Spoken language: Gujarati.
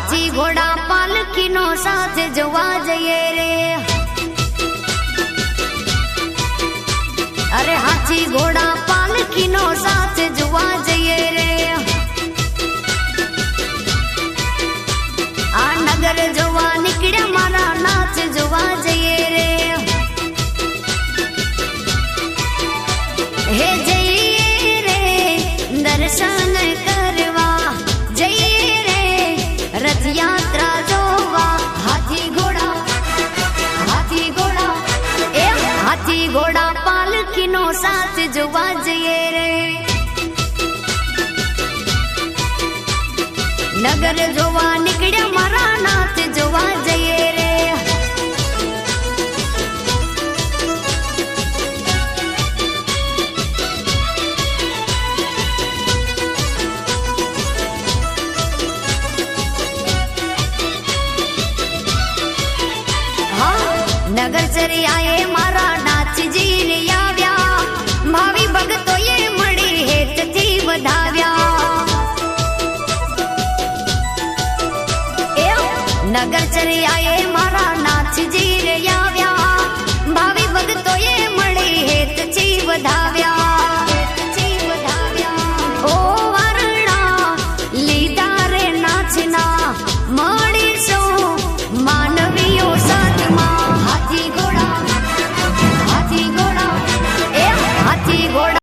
હાથી ઘોડા પાલખીનો સાથ જોવા જઈએ રે. અરે હાથી ઘોડા પાલખીનો સાથ જોવા જઈએ રે. આ નગર જોવા નીકળ્યા મારા નાચ જોવા જઈએ રે. હે ઘોડા પાલખીનો સાથ જોવા જઈએ રે. નગર જોવા નીકળ્યા મારા નાથ જોવા જઈએ રે. નગર ચરી આયે નગર ચરિયાએ મારા નાથજી રે આવ્યા